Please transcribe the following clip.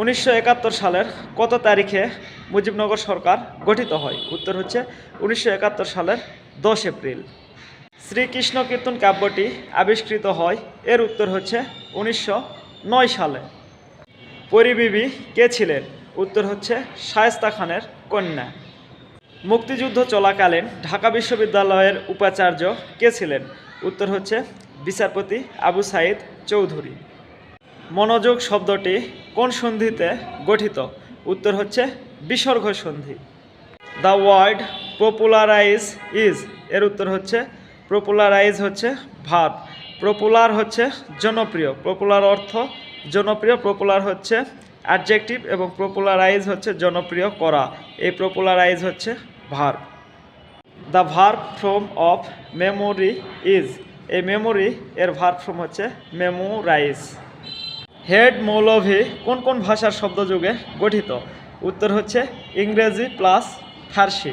উনিশশো একাত্তর সালের কত তারিখে মুজিবনগর সরকার গঠিত হয়? উত্তর হচ্ছে উনিশশো একাত্তর সালের দশ এপ্রিল। শ্রীকৃষ্ণ কীর্তন কাব্যটি আবিষ্কৃত হয়, এর উত্তর হচ্ছে উনিশশো নয় সালে। পরিবিবি কে ছিলেন? উত্তর হচ্ছে শায়েস্তা খানের কন্যা। মুক্তিযুদ্ধ চলাকালীন ঢাকা বিশ্ববিদ্যালয়ের উপাচার্য কে ছিলেন? উত্তর হচ্ছে বিচারপতি আবু সাইদ চৌধুরী। মনোযোগ শব্দটি কোন সন্ধিতে গঠিত? উত্তর হচ্ছে বিসর্গ সন্ধি। দ্য ওয়ার্ড পপুলারাইজ ইজ এর উত্তর হচ্ছে পপুলারাইজ হচ্ছে ভাব। পপুলার হচ্ছে জনপ্রিয়। পপুলার অর্থ জনপ্রিয় পপুলার হচ্ছে অ্যাডজেক্টিভ এবং পপুলারাইজ হচ্ছে জনপ্রিয় করা। এই পপুলারাইজ হচ্ছে verb the verb form of memory is এই মেমোরি এর ভার্ব ফ্রম হচ্ছে মেমোরাইজ হেড মৌলভি কোন কোন ভাষার শব্দযুগে গঠিত? উত্তর হচ্ছে ইংরেজি প্লাস ফার্সি